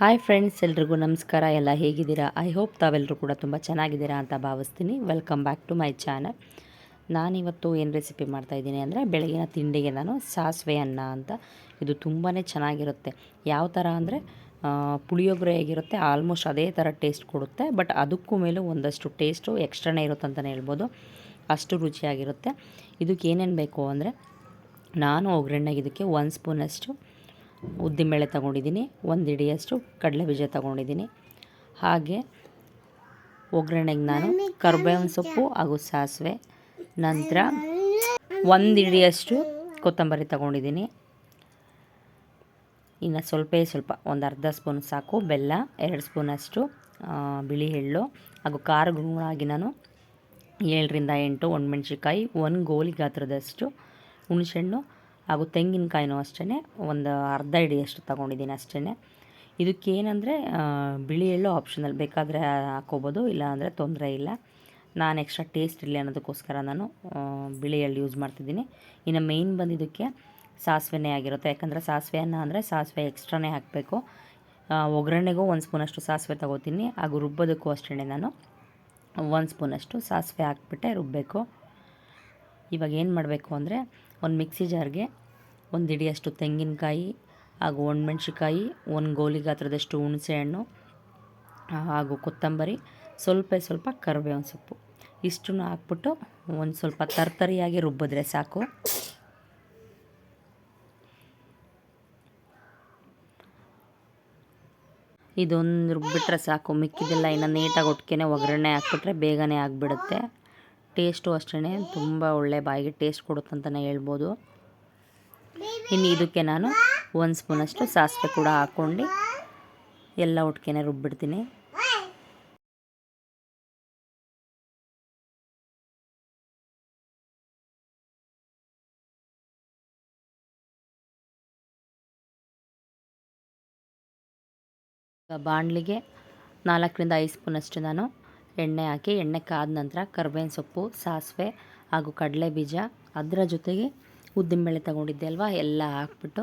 Hi friends ಎಲ್ರಿಗೂ ನಮಸ್ಕಾರ. ಎಲ್ಲ ಹೇಗಿದ್ದೀರಾ? ಐ ಹೋಪ್ ತಾವೆಲ್ಲರೂ ಕೂಡ ತುಂಬ ಚೆನ್ನಾಗಿದ್ದೀರಾ ಅಂತ ಭಾವಿಸ್ತೀನಿ. Welcome back to my channel ನಾನಿವತ್ತು ಏನು ರೆಸಿಪಿ ಮಾಡ್ತಾಯಿದ್ದೀನಿ ಅಂದರೆ ಬೆಳಗಿನ ತಿಂಡಿಗೆ ನಾನು ಸಾಸಿವೆ ಅನ್ನ ಅಂತ. ಇದು ತುಂಬಾ ಚೆನ್ನಾಗಿರುತ್ತೆ. ಯಾವ ಥರ ಅಂದರೆ ಪುಳಿಯೋಗರೆ ಹೇಗಿರುತ್ತೆ ಆಲ್ಮೋಸ್ಟ್ ಅದೇ ಥರ ಟೇಸ್ಟ್ ಕೊಡುತ್ತೆ ಬಟ್ ಅದಕ್ಕೂ ಮೇಲೂ ಒಂದಷ್ಟು ಟೇಸ್ಟು ಎಕ್ಸ್ಟ್ರಾನೇ ಇರುತ್ತೆ ಅಂತಲೇ ಹೇಳ್ಬೋದು. ಅಷ್ಟು ರುಚಿಯಾಗಿರುತ್ತೆ. ಇದಕ್ಕೆ ಏನೇನು ಬೇಕು ಅಂದರೆ, ನಾನು ಒಗ್ಗರಣೆಗೆ ಇದಕ್ಕೆ ಒಂದು ಸ್ಪೂನಷ್ಟು ಉದ್ದಿನಬೇಳೆ ತೊಗೊಂಡಿದ್ದೀನಿ ಒಂದು ಹಿಡಿಯಷ್ಟು ಕಡಲೆ ಬೀಜ ತಗೊಂಡಿದ್ದೀನಿ. ಹಾಗೆ ಒಗ್ಗರಣೆಗೆ ನಾನು ಕರ್ಬೇವಿನ ಸೊಪ್ಪು ಹಾಗೂ ಸಾಸಿವೆ. ನಂತರ ಒಂದು ಹಿಡಿಯಷ್ಟು ಕೊತ್ತಂಬರಿ ತೊಗೊಂಡಿದ್ದೀನಿ. ಇನ್ನು ಸ್ವಲ್ಪ ಸ್ವಲ್ಪ ಒಂದು ಅರ್ಧ ಸ್ಪೂನ್ ಸಾಕು ಬೆಲ್ಲ ಎರಡು ಸ್ಪೂನಷ್ಟು ಬಿಳಿ ಎಳ್ಳು ಹಾಗೂ ಖಾರ ಗುಣಾಗಿ ನಾನು ಏಳರಿಂದ ಎಂಟು ಒಣಮೆಣ್ಸಿಕಾಯಿ ಒಂದು ಗೋಲಿ ಗಾತ್ರದಷ್ಟು ಹುಣಸೆಹಣ್ಣು ಹಾಗೂ ತೆಂಗಿನಕಾಯಿನೂ ಅಷ್ಟೇ ಒಂದು ಅರ್ಧ ಇಡಿಯಷ್ಟು ತೊಗೊಂಡಿದ್ದೀನಿ ಅಷ್ಟೇ ಇದಕ್ಕೇನೆಂದರೆ ಬಿಳಿ ಎಳ್ಳು ಆಪ್ಷನಲ್ ಬೇಕಾದರೆ ಹಾಕೋಬೋದು ಇಲ್ಲ ಅಂದರೆ ತೊಂದರೆ ಇಲ್ಲ. ನಾನು ಎಕ್ಸ್ಟ್ರಾ ಟೇಸ್ಟ್ ಇರಲಿ ಅನ್ನೋದಕ್ಕೋಸ್ಕರ ನಾನು ಬಿಳಿ ಎಳ್ಳು ಯೂಸ್ ಮಾಡ್ತಿದ್ದೀನಿ. ಇನ್ನು ಮೇಯ್ನ್ ಬಂದಿದ್ದಕ್ಕೆ ಸಾಸಿವೆನೇ ಆಗಿರುತ್ತೆ. ಯಾಕಂದರೆ ಸಾಸಿವೆ ಅನ್ನ ಅಂದರೆ ಸಾಸಿವೆ ಎಕ್ಸ್ಟ್ರಾನೇ ಹಾಕಬೇಕು. ಒಗ್ಗರಣೆಗೂ ಒಂದು ಸ್ಪೂನಷ್ಟು ಸಾಸಿವೆ ತಗೋತೀನಿ. ಹಾಗೂ ರುಬ್ಬೋದಕ್ಕೂ ಅಷ್ಟೇ ನಾನು. ಒಂದು ಸ್ಪೂನಷ್ಟು ಸಾಸಿವೆ ಹಾಕ್ಬಿಟ್ಟೆ ರುಬ್ಬಬೇಕು ಇವಾಗ ಏನು ಮಾಡಬೇಕು ಅಂದರೆ ಒಂದು ಮಿಕ್ಸಿ ಜಾರ್ಗೆ ಒಂದು ಹಿಡಿಯಷ್ಟು ತೆಂಗಿನಕಾಯಿ, ಹಾಗೂ ಒಣಮೆಣ್ಸಿಕಾಯಿ ಒಂದು ಗೋಲಿ ಗಾತ್ರದಷ್ಟು ಹುಣಸೆಹಣ್ಣು ಹಾಗೂ ಕೊತ್ತಂಬರಿ, ಸ್ವಲ್ಪ ಸ್ವಲ್ಪ ಕರಿಬೇವಿನ ಸೊಪ್ಪು. ಇಷ್ಟನ್ನು ಹಾಕ್ಬಿಟ್ಟು ಒಂದು ಸ್ವಲ್ಪ ತರ್ತರಿಯಾಗಿ ರುಬ್ಬಿದ್ರೆ ಸಾಕು. ಇದೊಂದು ರುಬ್ಬಿಟ್ರೆ ಸಾಕು. ಮಿಕ್ಕಿದೆಲ್ಲ ಇನ್ನು ನೀಟಾಗಿ ಒಟ್ಟಿಗೆ ಒಗ್ಗರಣೆ ಹಾಕ್ಬಿಟ್ರೆ ಬೇಗನೆ ಆಗಿಬಿಡುತ್ತೆ. ಟೇಸ್ಟು ಅಷ್ಟೇ ತುಂಬ ಒಳ್ಳೆ ಬಾಯಿಗೆ ಟೇಸ್ಟ್ ಕೊಡುತ್ತೆ ಅಂತಲೇ ಹೇಳ್ಬೋದು. ಇನ್ನು ಇದಕ್ಕೆ ನಾನು ಒಂದು ಸ್ಪೂನಷ್ಟು ಸಾಸಿವೆ ಕೂಡ ಹಾಕ್ಕೊಂಡು ಎಲ್ಲ ಒಟ್ಟಿಗೆ ರುಬ್ಬಿಡ್ತೀನಿ. ಬಾಣಲಿಗೆ ನಾಲ್ಕರಿಂದ ಐದು ಸ್ಪೂನಷ್ಟು ನಾನು ಎಣ್ಣೆ ಹಾಕಿ, ಎಣ್ಣೆ ಕಾದ ನಂತರ ಕರ್ಬೇವಿನ ಸೊಪ್ಪು, ಸಾಸಿವೆ ಹಾಗೂ ಕಡಲೆ ಬೀಜ ಅದರ ಜೊತೆಗೆ ಉದ್ದಿನಬೇಳೆ ತಗೊಂಡಿದ್ದೆ ಅಲ್ವಾ? ಎಲ್ಲ ಹಾಕ್ಬಿಟ್ಟು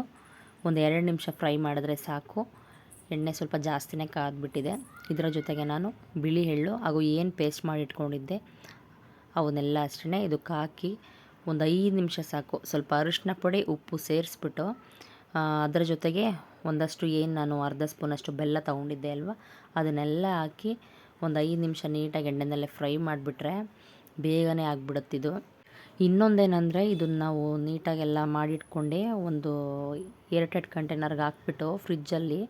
ಒಂದು ಎರಡು ನಿಮಿಷ ಫ್ರೈ ಮಾಡಿದ್ರೆ ಸಾಕು. ಎಣ್ಣೆ ಸ್ವಲ್ಪ ಜಾಸ್ತಿನೇ ಕಾದ್ಬಿಟ್ಟಿದೆ. ಇದರ ಜೊತೆಗೆ ನಾನು ಬಿಳಿ ಎಳ್ಳು ಹಾಗೂ ಏನು ಪೇಸ್ಟ್ ಮಾಡಿ ಇಟ್ಕೊಂಡಿದ್ದೆ, ಅವನ್ನೆಲ್ಲ ಅಷ್ಟೇ ಇದಕ್ಕೆ ಹಾಕಿ ಒಂದು ಐದು ನಿಮಿಷ ಸಾಕು. ಸ್ವಲ್ಪ ಅರಿಶಿನ ಪುಡಿ, ಉಪ್ಪು ಸೇರಿಸ್ಬಿಟ್ಟು ಅದರ ಜೊತೆಗೆ ಒಂದಷ್ಟು ಏನು ನಾನು ಅರ್ಧ ಸ್ಪೂನಷ್ಟು ಬೆಲ್ಲ ತೊಗೊಂಡಿದ್ದೆ ಅಲ್ವಾ? ಅದನ್ನೆಲ್ಲ ಹಾಕಿ ಒಂದು ಐದು ನಿಮಿಷ ನೀಟಾಗಿ ಎಣ್ಣೆನಲ್ಲೇ ಫ್ರೈ ಮಾಡಿಬಿಟ್ರೆ ಬೇಗನೆ ಆಗಿಬಿಡುತ್ತಿದು ಇನ್ನೊಂದೇನೆಂದರೆ ಇದನ್ನು ನಾವು ನೀಟಾಗೆಲ್ಲ ಮಾಡಿಟ್ಕೊಂಡೆ ಒಂದು ಏರ್ಟೈಟ್ ಕಂಟೈನರ್ಗೆ ಹಾಕ್ಬಿಟ್ಟು ಫ್ರಿಜ್ಜಲ್ಲಿ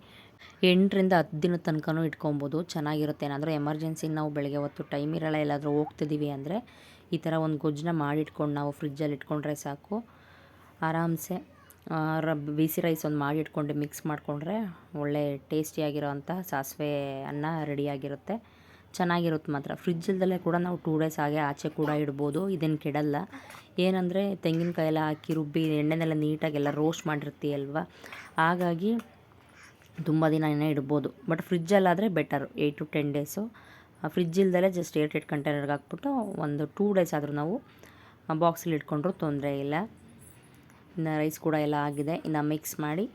ಎಂಟರಿಂದ ಹತ್ತು ದಿನದ ತನಕನೂ ಇಟ್ಕೊಬೋದು. ಚೆನ್ನಾಗಿರುತ್ತೆ. ಏನಾದರೂ ಎಮರ್ಜೆನ್ಸಿಗೆ ನಾವು ಬೆಳಗ್ಗೆ ಹೊತ್ತು ಟೈಮ್ ಇರಲ್ಲ, ಎಲ್ಲಾದರೂ ಹೋಗ್ತಿದ್ದೀವಿ ಅಂದರೆ ಈ ಥರ ಒಂದು ಗೊಜ್ಜನ್ನ ಮಾಡಿಟ್ಕೊಂಡು ನಾವು ಫ್ರಿಜ್ಜಲ್ಲಿ ಇಟ್ಕೊಂಡ್ರೆ ಸಾಕು. ಆರಾಮ್ಸೆ. ಬಿಸಿ ರೈಸ್ ಒಂದು ಮಾಡಿಟ್ಕೊಂಡು ಮಿಕ್ಸ್ ಮಾಡಿಕೊಂಡ್ರೆ ಒಳ್ಳೆ ಟೇಸ್ಟಿಯಾಗಿರೋ ಅಂಥ ಸಾಸಿವೆ ಅನ್ನ ರೆಡಿಯಾಗಿರುತ್ತೆ ಚೆನ್ನಾಗಿರುತ್ತೆ ಮಾತ್ರ. ಫ್ರಿಜ್ಜಲ್ದಲ್ಲೇ ಕೂಡ ನಾವು ಟೂ ಡೇಸ್ ಹಾಗೆ ಆಚೆ ಕೂಡ ಇಡ್ಬೋದು ಇದನ್ನು ಕೆಡಲ್ಲ. ಏನಂದರೆ ತೆಂಗಿನಕಾಯಿ ಎಲ್ಲ ಹಾಕಿ ರುಬ್ಬಿ, ಎಣ್ಣೆನೆಲ್ಲ ನೀಟಾಗೆಲ್ಲ ರೋಸ್ಟ್ ಮಾಡಿರ್ತೀಯಲ್ವ? ಹಾಗಾಗಿ ತುಂಬ ದಿನ ಏನೇ ಇಡ್ಬೋದು. But ಫ್ರಿಜ್ಜಲ್ಲಾದರೆ better eight to ten days fridge ಇಲ್ದಲೇ just eight eight ಕಂಟೈನರ್ಗೆ ಹಾಕ್ಬಿಟ್ಟು ಒಂದು ಟೂ ಡೇಸ್ ಆದರೂ ನಾವು ಬಾಕ್ಸಲ್ಲಿ ಇಟ್ಕೊಂಡ್ರೂ ತೊಂದರೆ ಇಲ್ಲ. ಇನ್ನು ರೈಸ್ ಕೂಡ ಎಲ್ಲ ಆಗಿದೆ, ಇನ್ನು ಮಿಕ್ಸ್ ಮಾಡಿ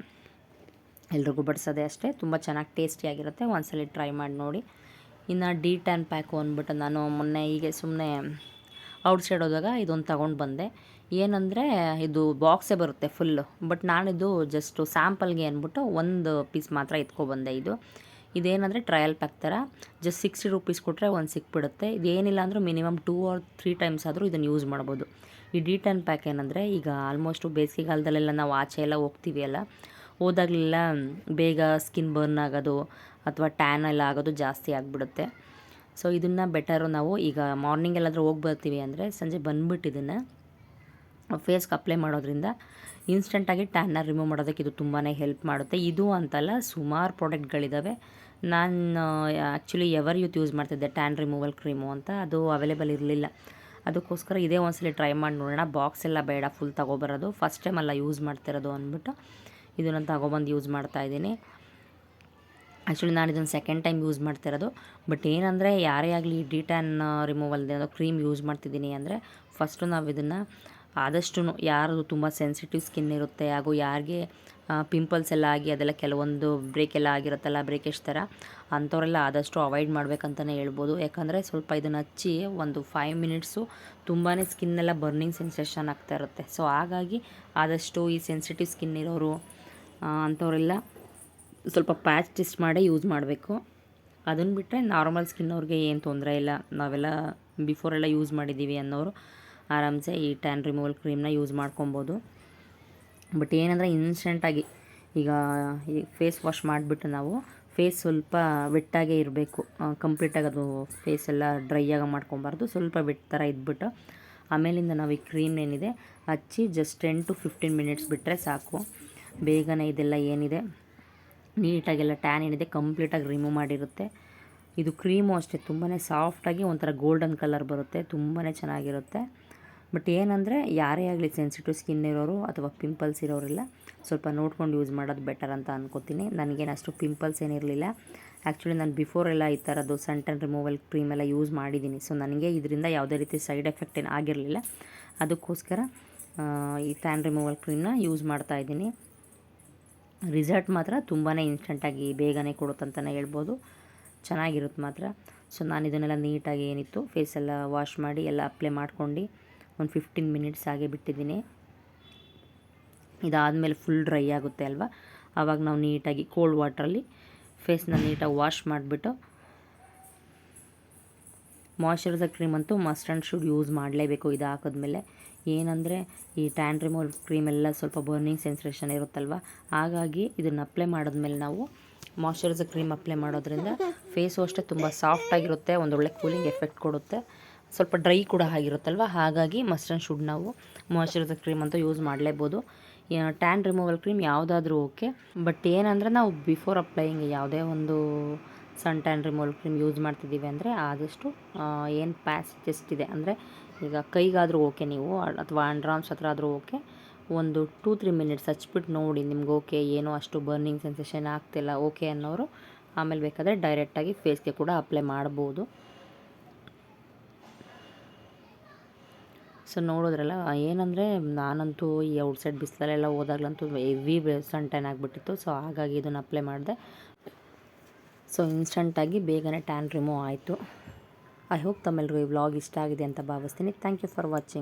ಎಲ್ರಿಗೂ ಬಡಿಸೋದೇ ಅಷ್ಟೇ. ತುಂಬ ಚೆನ್ನಾಗಿ ಟೇಸ್ಟಿಯಾಗಿರುತ್ತೆ ಒಂದ್ಸಲಿ ಟ್ರೈ ಮಾಡಿ ನೋಡಿ. ಇನ್ನು ಡಿ ಟ್ಯಾನ್ ಪ್ಯಾಕು ಅಂದ್ಬಿಟ್ಟು ನಾನು ಮೊನ್ನೆ ಹೀಗೆ ಸುಮ್ಮನೆ ಔಟ್ಸೈಡ್ ಹೋದಾಗ ಇದೊಂದು ತೊಗೊಂಡು ಬಂದೆ. ಏನಂದರೆ ಇದು ಬಾಕ್ಸೇ ಬರುತ್ತೆ ಫುಲ್ಲು ಬಟ್ ನಾನಿದು ಜಸ್ಟು ಸ್ಯಾಂಪಲ್ಗೆ ಅಂದ್ಬಿಟ್ಟು ಒಂದು ಪೀಸ್ ಮಾತ್ರ ಎತ್ಕೊಬಂದೆ ಇದು. ಇದೇನಂದರೆ ಟ್ರಯಲ್ ಪ್ಯಾಕ್ ಥರ ಜಸ್ಟ್ ಸಿಕ್ಸ್ಟಿ ರುಪೀಸ್ ಕೊಟ್ಟರೆ ಒಂದು ಸಿಕ್ಬಿಡುತ್ತೆ. ಇದೇನಿಲ್ಲ ಅಂದರೂ minimum two or three times ಆದರೂ ಇದನ್ನು ಯೂಸ್ ಮಾಡ್ಬೋದು. ಈ ಡಿ ಟೆನ್ ಪ್ಯಾಕ್ ಏನಂದರೆ ಈಗ ಆಲ್ಮೋಸ್ಟು ಬೇಸಿಗೆಗಾಲದಲ್ಲೆಲ್ಲ ನಾವು ಆಚೆ ಎಲ್ಲ ಹೋಗ್ತೀವಿ ಅಲ್ಲ ಹೋದಾಗಲೆಲ್ಲ ಬೇಗ ಸ್ಕಿನ್ ಬರ್ನ್ ಆಗೋದು ಅಥವಾ ಟ್ಯಾನ್ ಎಲ್ಲ ಆಗೋದು ಜಾಸ್ತಿ ಆಗಿಬಿಡುತ್ತೆ. ಸೊ ಇದನ್ನು ಬೆಟರು ನಾವು ಈಗ ಮಾರ್ನಿಂಗ್ ಎಲ್ಲಾದರೂ ಹೋಗಿ ಬರ್ತೀವಿ ಅಂದರೆ ಸಂಜೆ ಬಂದ್ಬಿಟ್ಟು ಇದನ್ನು ಫೇಸ್ಗೆ ಅಪ್ಲೈ ಮಾಡೋದ್ರಿಂದ ಇನ್ಸ್ಟೆಂಟಾಗಿ ಟ್ಯಾನ್ನ ರಿಮೂವ್ ಮಾಡೋದಕ್ಕೆ ಇದು ತುಂಬಾ ಹೆಲ್ಪ್ ಮಾಡುತ್ತೆ. ಇದು ಅಂತಲ್ಲ ಸುಮಾರು ಪ್ರಾಡಕ್ಟ್ಗಳಿದ್ದಾವೆ ನಾನು ಆ್ಯಕ್ಚುಲಿ ಎವರ್ ಯೂತ್ ಯೂಸ್ ಮಾಡ್ತಿದ್ದೆ ಟ್ಯಾನ್ ರಿಮೂವಲ್ ಕ್ರೀಮು ಅಂತ. ಅದು ಅವೈಲೇಬಲ್ ಇರಲಿಲ್ಲ. ಅದಕ್ಕೋಸ್ಕರ ಇದೇ ಒಂದ್ಸಲಿ ಟ್ರೈ ಮಾಡಿ ನೋಡೋಣ. ಬಾಕ್ಸ್ ಎಲ್ಲ ಬೇಡ ಫುಲ್ ತಗೋಬರೋದು. ಫಸ್ಟ್ ಟೈಮ್ ಅಲ್ಲ ಯೂಸ್ ಮಾಡ್ತಿರೋದು ಅಂದ್ಬಿಟ್ಟು. ಇದನ್ನು ತಗೊಬಂದು ಯೂಸ್ ಮಾಡ್ತಾ ಇದ್ದೀನಿ. ಆ್ಯಕ್ಚುಲಿ ನಾನು ಇದನ್ನು ಸೆಕೆಂಡ್ ಟೈಮ್ ಯೂಸ್ ಮಾಡ್ತಿರೋದು ಬಟ್ ಏನಂದರೆ ಯಾರೇ ಆಗಲಿ D tan removal cream use ಮಾಡ್ತಿದ್ದೀನಿ ಅಂದರೆ ಫಸ್ಟು ನಾವು ಇದನ್ನು ಆದಷ್ಟು ಯಾರು ತುಂಬ ಸೆನ್ಸಿಟಿವ್ ಸ್ಕಿನ್ ಇರುತ್ತೆ ಹಾಗೂ ಯಾರಿಗೆ ಪಿಂಪಲ್ಸ್ ಎಲ್ಲ ಆಗಿ ಅದೆಲ್ಲ ಕೆಲವೊಂದು ಬ್ರೇಕ್ ಎಲ್ಲ ಆಗಿರುತ್ತಲ್ಲ ಬ್ರೇಕೇಜ್ ಥರ ಅಂಥವರೆಲ್ಲ ಆದಷ್ಟು ಅವಾಯ್ಡ್ ಮಾಡಬೇಕಂತಲೇ ಹೇಳ್ಬೋದು. ಯಾಕಂದರೆ ಸ್ವಲ್ಪ ಇದನ್ನು ಹಚ್ಚಿ ಒಂದು ಫೈವ್ ಮಿನಿಟ್ಸು ತುಂಬಾ ಸ್ಕಿನ್ನೆಲ್ಲ ಬರ್ನಿಂಗ್ ಸೆನ್ಸೇಷನ್ ಆಗ್ತಾ ಇರುತ್ತೆ. ಸೊ ಹಾಗಾಗಿ ಆದಷ್ಟು ಈ ಸೆನ್ಸಿಟಿವ್ ಸ್ಕಿನ್ ಇರೋರು ಅಂಥವರೆಲ್ಲ ಸ್ವಲ್ಪ ಪ್ಯಾಚ್ ಟೆಸ್ಟ್ ಮಾಡೇ ಯೂಸ್ ಮಾಡಬೇಕು. ಅದನ್ನು ಬಿಟ್ಟರೆ ನಾರ್ಮಲ್ ಸ್ಕಿನ್ ಅವ್ರಿಗೆ ಏನು ತೊಂದರೆ ಇಲ್ಲ. ನಾವೆಲ್ಲ ಬಿಫೋರೆಲ್ಲ ಯೂಸ್ ಮಾಡಿದ್ದೀವಿ ಅನ್ನೋರು ಆರಾಮ್ಸೆ ಈ ಟ್ಯಾನ್ ರಿಮೂವಲ್ ಕ್ರೀಮ್ನ ಯೂಸ್ ಮಾಡ್ಕೊಬೋದು. ಬಟ್ ಏನಂದರೆ ಇನ್ಸ್ಟೆಂಟಾಗಿ ಈಗ ಈ ಫೇಸ್ ವಾಶ್ ಮಾಡಿಬಿಟ್ಟು ನಾವು ಫೇಸ್ ಸ್ವಲ್ಪ ವೆಟ್ಟಾಗೇ ಇರಬೇಕು. ಕಂಪ್ಲೀಟಾಗಿ ಅದು ಫೇಸ್ ಎಲ್ಲ ಡ್ರೈ ಆಗಿ ಮಾಡ್ಕೊಬಾರ್ದು. ಸ್ವಲ್ಪ ವೆಟ್ ಥರ ಇದ್ಬಿಟ್ಟು ಆಮೇಲಿಂದ ನಾವು ಈ ಕ್ರೀಮ್ ಏನಿದೆ, ಹಚ್ಚಿ just ten to fifteen minutes ಬಿಟ್ಟರೆ ಸಾಕು. ಬೇಗನೆ ಇದೆಲ್ಲ ಏನಿದೆ, ನೀಟಾಗೆಲ್ಲ ಟ್ಯಾನ್ ಏನಿದೆ ಕಂಪ್ಲೀಟಾಗಿ ರಿಮೂವ್ ಮಾಡಿರುತ್ತೆ. ಇದು ಕ್ರೀಮು ಅಷ್ಟೇ ತುಂಬಾ ಸಾಫ್ಟಾಗಿ ಒಂಥರ ಗೋಲ್ಡನ್ ಕಲರ್ ಬರುತ್ತೆ ತುಂಬಾ ಚೆನ್ನಾಗಿರುತ್ತೆ. ಬಟ್ ಏನಂದರೆ, ಯಾರೇ ಆಗಲಿ ಸೆನ್ಸಿಟಿವ್ ಸ್ಕಿನ್ ಇರೋರು ಅಥವಾ ಪಿಂಪಲ್ಸ್ ಇರೋರೆಲ್ಲ, ಸ್ವಲ್ಪ ನೋಡ್ಕೊಂಡು ಯೂಸ್ ಮಾಡೋದು ಬೆಟರ್ ಅಂತ ಅನ್ಕೋತೀನಿ. ನನಗೇನು ಅಷ್ಟು ಪಿಂಪಲ್ಸ್ ಏನಿರಲಿಲ್ಲ. ಆ್ಯಕ್ಚುಲಿ ನಾನು ಬಿಫೋರೆಲ್ಲ ಈ ಥರದ್ದು ಸನ್ ಟನ್ ರಿಮೂವಲ್ ಕ್ರೀಮ್ ಎಲ್ಲ ಯೂಸ್ ಮಾಡಿದ್ದೀನಿ. ಸೊ ನನಗೆ ಇದರಿಂದ ಯಾವುದೇ ರೀತಿ ಸೈಡ್ ಎಫೆಕ್ಟ್ ಏನು ಆಗಿರಲಿಲ್ಲ. ಅದಕ್ಕೋಸ್ಕರ ಈ ಟ್ಯಾನ್ ರಿಮೂವಲ್ ಕ್ರೀಮ್ನ ಯೂಸ್ ಮಾಡ್ತಾ ಇದ್ದೀನಿ. ರಿಸಲ್ಟ್ ಮಾತ್ರ ತುಂಬಾ ಇನ್ಸ್ಟೆಂಟಾಗಿ ಬೇಗನೆ ಕೊಡುತ್ತಂತಲೇ ಹೇಳ್ಬೋದು. ಚೆನ್ನಾಗಿರುತ್ತೆ ಮಾತ್ರ. ಸೊ ನಾನು ಇದನ್ನೆಲ್ಲ ನೀಟಾಗಿ ಏನಿತ್ತು ಫೇಸ್ ಎಲ್ಲ ವಾಶ್ ಮಾಡಿ, ಎಲ್ಲ ಅಪ್ಲೈ ಮಾಡ್ಕೊಂಡು ಒಂದು ಫಿಫ್ಟೀನ್ ಮಿನಿಟ್ಸ್ ಹಾಗೆ ಬಿಟ್ಟಿದ್ದೀನಿ. ಇದಾದಮೇಲೆ ಫುಲ್ ಡ್ರೈ ಆಗುತ್ತೆ ಅಲ್ವಾ? ಆವಾಗ ನಾವು ನೀಟಾಗಿ ಕೋಲ್ಡ್ ವಾಟ್ರಲ್ಲಿ ಫೇಸ್ನ ನೀಟಾಗಿ ವಾಶ್ ಮಾಡಿಬಿಟ್ಟು ಮಾಯ್ಶ್ಚರೈಸರ್ ಕ್ರೀಮ್ ಅಂತೂ ಮಸ್ಟ್ ಆ್ಯಂಡ್ ಶುಡ್ ಯೂಸ್ ಮಾಡಲೇಬೇಕು. ಇದು ಹಾಕಿದ್ಮೇಲೆ ಏನಂದರೆ ಈ ಟ್ಯಾನ್ ರಿಮೂವಲ್ ಕ್ರೀಮ್ ಎಲ್ಲ ಸ್ವಲ್ಪ ಬರ್ನಿಂಗ್ ಸೆನ್ಸೇಷನ್ ಇರುತ್ತಲ್ವ? ಹಾಗಾಗಿ ಇದನ್ನು ಅಪ್ಲೈ ಮಾಡಿದ್ಮೇಲೆ ನಾವು ಮಾಯಶ್ಚರೈಸರ್ ಕ್ರೀಮ್ ಅಪ್ಲೈ ಮಾಡೋದ್ರಿಂದ ಫೇಸು ಅಷ್ಟೇ ತುಂಬ ಸಾಫ್ಟಾಗಿರುತ್ತೆ ಒಂದೊಳ್ಳೆ ಕೂಲಿಂಗ್ ಎಫೆಕ್ಟ್ ಕೊಡುತ್ತೆ. ಸ್ವಲ್ಪ ಡ್ರೈ ಕೂಡ ಆಗಿರುತ್ತಲ್ವ? ಹಾಗಾಗಿ ಮಸ್ಟ್ ಆ್ಯಂಡ್ ಶುಡ್ ನಾವು ಮಾಯಶ್ಚರೈಸರ್ ಕ್ರೀಮ್ ಅಂತೂ ಯೂಸ್ ಮಾಡಲೇಬೋದು. ಟ್ಯಾನ್ ರಿಮೂವಲ್ ಕ್ರೀಮ್ ಯಾವುದಾದ್ರೂ ಓಕೆ ಬಟ್ ಏನಂದರೆ ನಾವು ಬಿಫೋರ್ ಅಪ್ಲೈಯಿಂಗ್ ಯಾವುದೇ ಒಂದು sun tan removal cream use ಮಾಡ್ತಿದ್ದೀವಿ ಅಂದರೆ ಆದಷ್ಟು ಏನು ಪ್ಯಾಚ್ ಜಸ್ಟ್ ಇದೆ ಅಂದರೆ ಈಗ ಕೈಗಾದರೂ ಓಕೆ ನೀವು, ಅಥವಾ ಅಂಡ್ರಾಮ್ಸ್ ಹತ್ರ ಆದರೂ ಓಕೆ. ಒಂದು ಟೂ ತ್ರೀ ಮಿನಿಟ್ಸ್ ಹಚ್ಬಿಟ್ಟು ನೋಡಿ, ನಿಮ್ಗೆ ಓಕೆ, ಏನೋ ಅಷ್ಟು ಬರ್ನಿಂಗ್ ಸೆನ್ಸೇಷನ್ ಆಗ್ತಿಲ್ಲ, ಓಕೆ ಅನ್ನೋರು ಆಮೇಲೆ ಬೇಕಾದರೆ ಡೈರೆಕ್ಟಾಗಿ ಫೇಸ್ಗೆ ಕೂಡ ಅಪ್ಲೈ ಮಾಡ್ಬೋದು. ಸೊ ನೋಡಿದ್ರಲ್ಲ, ಏನಂದರೆ ನಾನಂತೂ ಈ ಔಟ್ಸೈಡ್ ಬಿಸಿಲಲ್ಲೆಲ್ಲ ಹೋದಾಗ್ಲಂತೂ ಹೆವಿ ಸನ್ ಟ್ಯಾನ್ ಆಗಿಬಿಟ್ಟಿತ್ತು ಸೊ ಹಾಗಾಗಿ ಇದನ್ನು ಅಪ್ಲೈ ಮಾಡಿದೆ. ಸೊ ಇನ್ಸ್ಟಂಟಾಗಿ ಬೇಗನೆ ಟ್ಯಾನ್ ರಿಮೂವ್ ಆಯಿತು. ಐ ಹೋಪ್ ತಮ್ಮೆಲ್ಲರಿಗೂ ಈ ವ್ಲಾಗ್ ಇಷ್ಟ ಆಗಿದೆ ಅಂತ ಭಾವಿಸ್ತೀನಿ. Thank you for watching